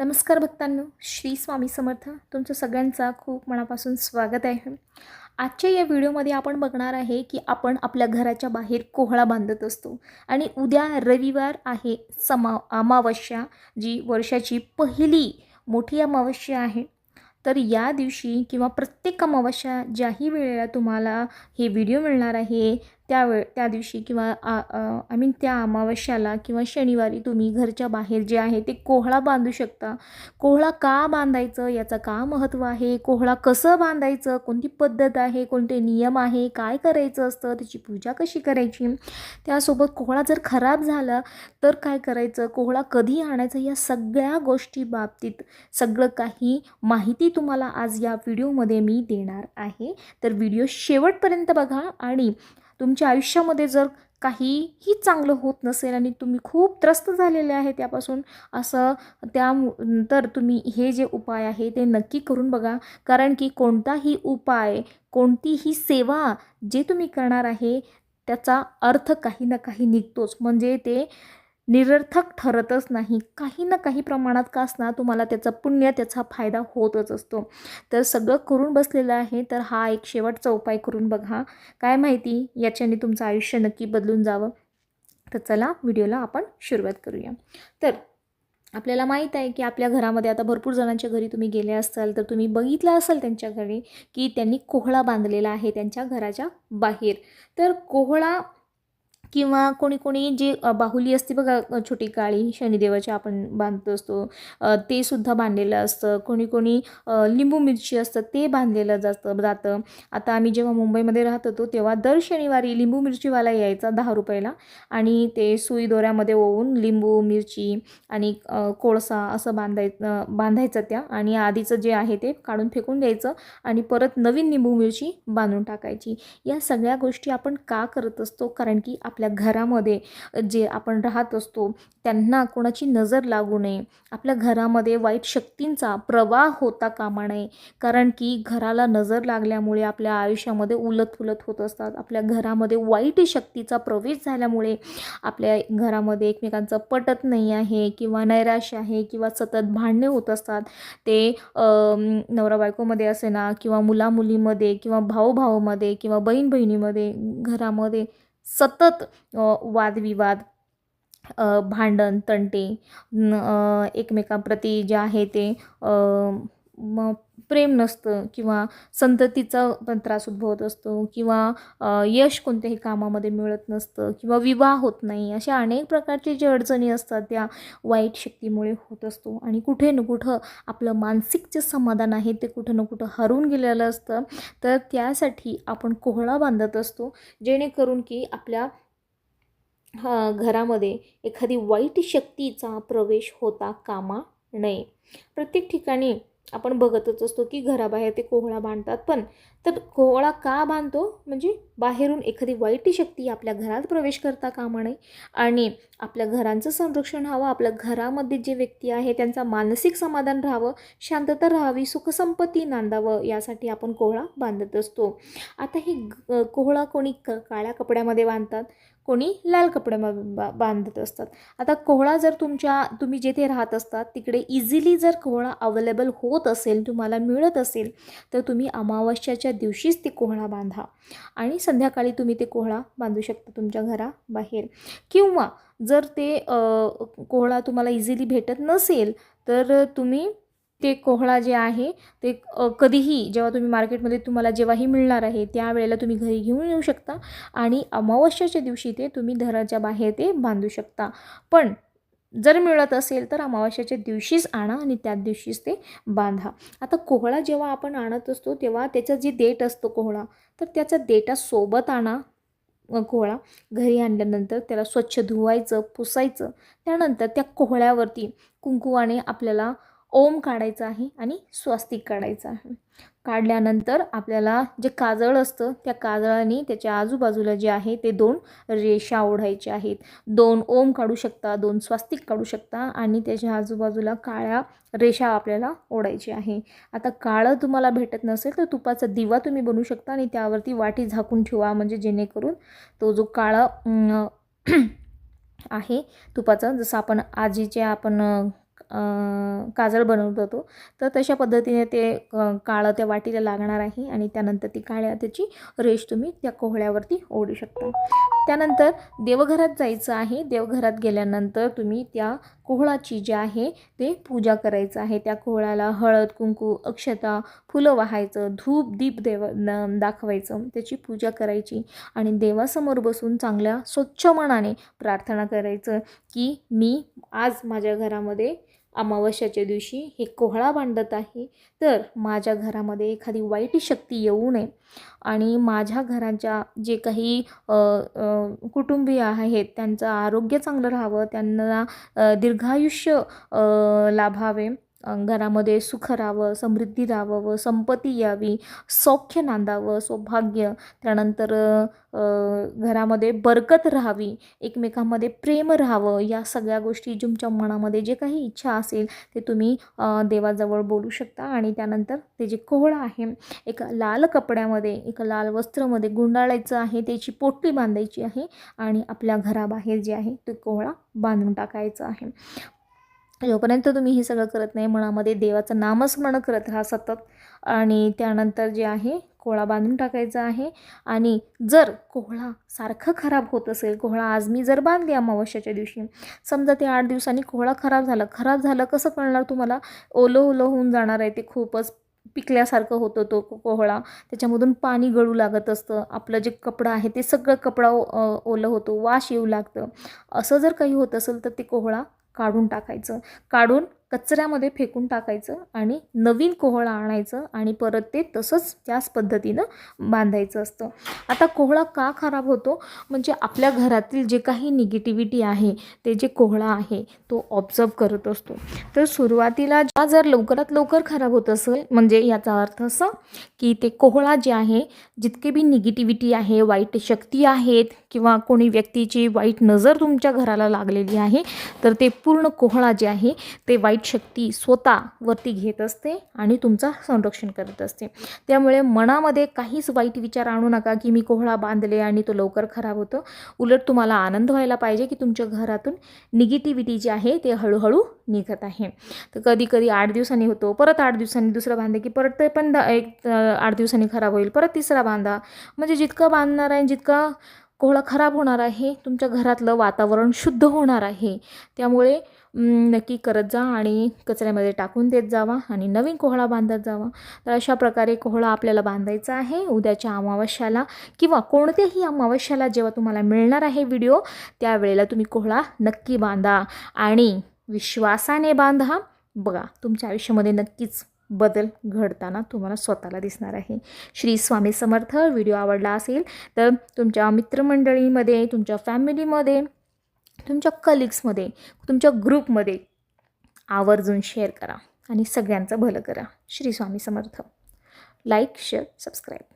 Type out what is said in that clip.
नमस्कार भक्तांनो श्री स्वामी समर्थ. तुमचं सगळ्यांचा खूप मनापासून स्वागत आहे. आजच्या या व्हिडिओमध्ये आपण बघणार आहे की आपण आपल्या घराच्या बाहेर कोहळा बांधत असतो आणि उद्या रविवार आहे समा अमावस्या जी वर्षाची पहिली मोठी अमावस्या आहे. तर या दिवशी किंवा प्रत्येक अमावस्या ज्याही वेळेला तुम्हाला हे व्हिडिओ मिळणार आहे त्यावेळ त्या दिवशी किंवा आय मीन त्या अमावस्याला किंवा शनिवारी तुम्ही घरच्या बाहेर जे आहे ते कोहळा बांधू शकता. कोहळा का बांधायचं? याचं का महत्त्व आहे? कोहळा कसं बांधायचं? कोणती पद्धत आहे? कोणते नियम आहे? काय करायचं असतं? त्याची पूजा कशी करायची? त्यासोबत कोहळा जर खराब झाला तर काय करायचं? कोहळा कधी आणायचं? या सगळ्या गोष्टी बाबतीत सगळं काही माहिती तुम्हाला आज या व्हिडिओमध्ये मी देणार आहे. तर व्हिडिओ शेवटपर्यंत बघा आणि तुमच्या आयुष्यामध्ये जर काहीही चांगलं होत नसेल आणि तुम्ही खूप त्रस्त झालेले आहे त्यापासून असं त्या तर तुम्ही हे जे उपाय आहे ते नक्की करून बघा. कारण की कोणताही उपाय कोणतीही सेवा जे तुम्ही करणार आहे त्याचा अर्थ काही ना काही निघतोच. म्हणजे ते निरर्थक ठरतच नाही. काही ना काही प्रमाणात का असणार? तुम्हाला त्याचा पुण्य त्याचा फायदा होतच असतो. तर सगळं करून बसलेलं आहे. तर हा एक शेवटचा उपाय करून बघा. काय माहिती? याच्याने तुमचं आयुष्य नक्की बदलून जावं. तर चला व्हिडिओला आपण सुरुवात करूया. तर आपल्याला माहीत आहे की आपल्या घरामध्ये आता भरपूर जणांच्या घरी तुम्ही गेले असाल तर तुम्ही बघितलं असाल त्यांच्या घरी की त्यांनी कोहळा बांधलेला आहे त्यांच्या घराच्या बाहेर. तर कोहळा किंवा कोणी कोणी जी बाहुली असते बघा छोटी काळी शनिदेवाची आपण बांधत असतो ते सुद्धा बांधलेलं असतं. कोणी कोणी लिंबू मिरची असतं ते बांधलेलं जातं जातं. आता आम्ही जेव्हा मुंबईमध्ये राहत होतो तेव्हा दर शनिवारी लिंबू मिरचीवाला यायचा दहा रुपयाला आणि ते सुई दोऱ्यामध्ये ओवून लिंबू मिरची आणि कोळसा असं बांधायचं बांधायचं त्या आणि आधीचं जे आहे ते काढून फेकून द्यायचं आणि परत नवीन लिंबू मिरची बांधून टाकायची. या सगळ्या गोष्टी आपण का करत असतो? कारण की आप आपल्या घरामध्ये जे आपण राहत असतो त्यांना कोणाची नजर लागू नये. आपल्या घरामध्ये वाईट शक्तींचा प्रवाह होता कामा नये. कारण की घराला नजर लागल्यामुळे आपल्या आयुष्यामध्ये उलतफुलत होत असतात. आपल्या घरामध्ये वाईट शक्तीचा प्रवेश झाल्यामुळे आपल्या घरामध्ये एकमेकांचं पटत नाही आहे किंवा नैराश्य आहे किंवा सतत भांडणे होत असतात. ते नवरा बायकोमध्ये असे ना किंवा मुलामुलीमध्ये किंवा भाऊ भाऊमध्ये किंवा बहीण बहिणीमध्ये घरामध्ये सतत वादविवाद भांडण तंटे एकमेकांप्रती जे आहे ते मग प्रेम नसतं किंवा संततीचा पण त्रास उद्भवत असतो किंवा यश कोणत्याही कामामध्ये मिळत नसतं किंवा विवाह होत नाही अशा अनेक प्रकारचे जे अडचणी असतात त्या वाईट शक्तीमुळे होत असतो. आणि कुठे न कुठं आपलं मानसिक जे समाधान आहे ते कुठं ना कुठं हरवून गेलेलं असतं. तर त्यासाठी आपण कोहळा बांधत असतो जेणेकरून की आपल्या घरामध्ये एखादी वाईट शक्तीचा प्रवेश होता कामा नये. प्रत्येक ठिकाणी आपण बघतच असतो की घराबाहेर ते कोहळा बांधतात. पण तर कोहळा का बांधतो? म्हणजे बाहेरून एखादी वाईट शक्ती आपल्या घरात प्रवेश करता कामा नये. आणि आपल्या घरांचं संरक्षण व्हावं आपल्या घरामध्ये जे व्यक्ती आहे त्यांचा मानसिक समाधान राहावं शांतता राहावी सुखसंपत्ती नांदावं यासाठी आपण कोहळा बांधत असतो. आता हे कोहळा कोणी क काळ्या कपड्यामध्ये बांधतात? कोणी लाल कपड्यामध्ये बा बांधत असतात. आता कोहळा जर तुमच्या तुम्ही जेथे राहत असतात तिकडे इझिली जर कोहळा अवेलेबल होत असेल तुम्हाला मिळत असेल तर तुम्ही अमावस्याच्या दिवशीच ते कोहळा बांधा. आणि संध्याकाळी तुम्ही ते कोहळा बांधू शकता तुमच्या घराबाहेर. किंवा जर ते कोहळा तुम्हाला इझिली भेटत नसेल तर तुम्ही ते कोहळा जे आहे ते कधीही जेव्हा तुम्ही मार्केटमध्ये तुम्हाला जेव्हाही मिळणार आहे त्यावेळेला तुम्ही घरी घेऊन येऊ शकता आणि अमावस्याच्या दिवशी ते तुम्ही घराच्या बाहेर ते बांधू शकता. पण जर मिळत असेल तर अमावस्याच्या दिवशीच आणा आणि त्याच दिवशीच ते बांधा. आता कोहळा जेव्हा आपण आणत असतो तेव्हा त्याचा जे देठ असतो कोहळा तर त्याचा देटासोबत आणा कोहळा. घरी आणल्यानंतर त्याला स्वच्छ धुवायचं पुसायचं त्यानंतर त्या कोहळ्यावरती कुंकुवाने आपल्याला ओम काढायचं आहे आणि स्वस्तिक काढायचं आहे. काढल्यानंतर आपल्याला जे काजळ असतं त्या काजळाने त्याच्या आजूबाजूला जे आहे ते दोन रेषा ओढायचे आहेत. दोन ओम काढू शकता दोन स्वास्तिक काढू शकता आणि त्याच्या आजूबाजूला काळ्या रेषा आपल्याला ओढायची आहे. आता काळं तुम्हाला भेटत नसेल तर तुपाचा दिवा तुम्ही बनवू शकता आणि त्यावरती वाटी झाकून ठेवा म्हणजे जेणेकरून तो जो काळा आहे तुपाचा जसं आपण आजीचे आपण काजळ बनवत होतो. तर तशा पद्धतीने ते काळं त्या वाटीला लागणार आहे आणि त्यानंतर ती काळ्या त्याची रेश तुम्ही त्या कोहळ्यावरती ओढू शकता. त्यानंतर देवघरात जायचं आहे. देवघरात गेल्यानंतर तुम्ही त्या कोहळाची जी आहे ते पूजा करायचं आहे. त्या कोहळाला हळद कुंकू अक्षता फुलं वाहायचं धूप दीप देव न- दाखवायचं. त्याची पूजा करायची आणि देवासमोर बसून चांगल्या स्वच्छ मनाने प्रार्थना करायचं की मी आज माझ्या घरामध्ये अमावस्याच्या दिवशी हे कोहळा बांधत आहे. तर माझ्या घरामध्ये एखादी वाईट शक्ती येऊ नये. आणि माझ्या घराच्या जे काही कुटुंबीय आहेत त्यांचं आरोग्य चांगलं राहावं त्यांना दीर्घायुष्य लाभावे. घरामध्ये सुख राहावं समृद्धी राहावं व संपत्ती यावी सौख्य नांदावं सौभाग्य. त्यानंतर घरामध्ये बरकत राहावी एकमेकांमध्ये प्रेम राहावं या सगळ्या गोष्टी तुमच्या मनामध्ये जे काही इच्छा असेल ते तुम्ही देवाजवळ बोलू शकता. आणि त्यानंतर ते जे कोहळं आहे एका लाल कपड्यामध्ये एका लाल वस्त्रामध्ये गुंडाळायचं आहे त्याची पोटली बांधायची आहे आणि आपल्या घराबाहेर जे आहे ते कोहळा बांधून टाकायचं आहे. जोपर्यंत तुम्ही हे सगळं करत नाही मनामध्ये देवाचं नामस्मरण करत राहा सतत. आणि त्यानंतर जे आहे कोहळा बांधून टाकायचा आहे. आणि जर कोहळा सारखं खराब होत असेल कोहळा आज मी जर बांधली अमावस्याच्या दिवशी समजा ते आठ दिवसांनी कोहळा खराब झाला खराब झालं कसं कळणार तुम्हाला? ओलं ओलं होऊन जाणार आहे ते खूपच पिकल्यासारखं होतं तो कोहळा त्याच्यामधून पाणी गळू लागत असतं. आपलं जे कपडं आहे ते सगळं कपडा ओ- ओलं होतो वाश येऊ लागतं. असं जर काही होत असेल तर ते कोहळा काढून टाकायचं. काढून कचऱ्यामध्ये फेकून टाकायचं आणि नवीन कोहळा आणायचं आणि परत ते तसंच त्याच पद्धतीनं बांधायचं असतं. आता कोहळा का खराब होतो? म्हणजे आपल्या घरातील जे काही निगेटिव्हिटी आहे ते जे कोहळा आहे तो ऑब्झर्व करत असतो. तर सुरुवातीला ज्या जर लवकरात लवकर खराब होत असेल म्हणजे याचा अर्थ असा की ते कोहळा जे आहे जितके बी निगेटिव्हिटी आहे वाईट शक्ती आहेत किंवा कोणी व्यक्तीची वाईट नजर तुमच्या घराला लागलेली आहे तर ते पूर्ण कोहळा जे आहे ते वाईट शक्ती स्वतः वरती घेत असते आणि तुमचं संरक्षण करत असते. त्यामुळे मनामध्ये काहीच वाईट विचार आणू नका की मी कोहळा बांधले आणि तो लवकर खराब होतो. उलट तुम्हाला आनंद व्हायला पाहिजे की तुमच्या घरातून निगेटिव्हिटी जी आहे ते हळूहळू निघत आहे. तर कधी कधी आठ दिवसांनी होतो परत आठ दिवसांनी दुसरं बांधे की परत ते पण द- एक आठ दिवसांनी खराब होईल परत तिसरा बांधा. म्हणजे जितकं बांधणार आहे जितकं कोहळा खराब होणार आहे तुमच्या घरातलं वातावरण शुद्ध होणार आहे. त्यामुळे नक्की करत जा आणि कचऱ्यामध्ये टाकून देत जावा आणि नवीन कोहळा बांधत जावा. तर अशा प्रकारे कोहळा आपल्याला बांधायचा आहे. उद्याच्या अमावस्याला किंवा कोणत्याही अमावस्याला जेव्हा तुम्हाला मिळणार आहे व्हिडिओ त्यावेळेला तुम्ही कोहळा नक्की बांधा आणि विश्वासाने बांधा. बघा तुमच्या आयुष्यामध्ये नक्कीच बदल घडताना तुम्हाला स्वतःला दिसणार आहे. श्री स्वामी समर्थ व्हिडिओ आवडला असेल तर तुमच्या मित्रमंडळीमध्ये तुमच्या फॅमिलीमध्ये तुमच्या कलिग्समध्ये तुमच्या ग्रुपमध्ये आवर्जून शेअर करा आणि सगळ्यांचं भलं करा. Shri Swami Samarth. Like share subscribe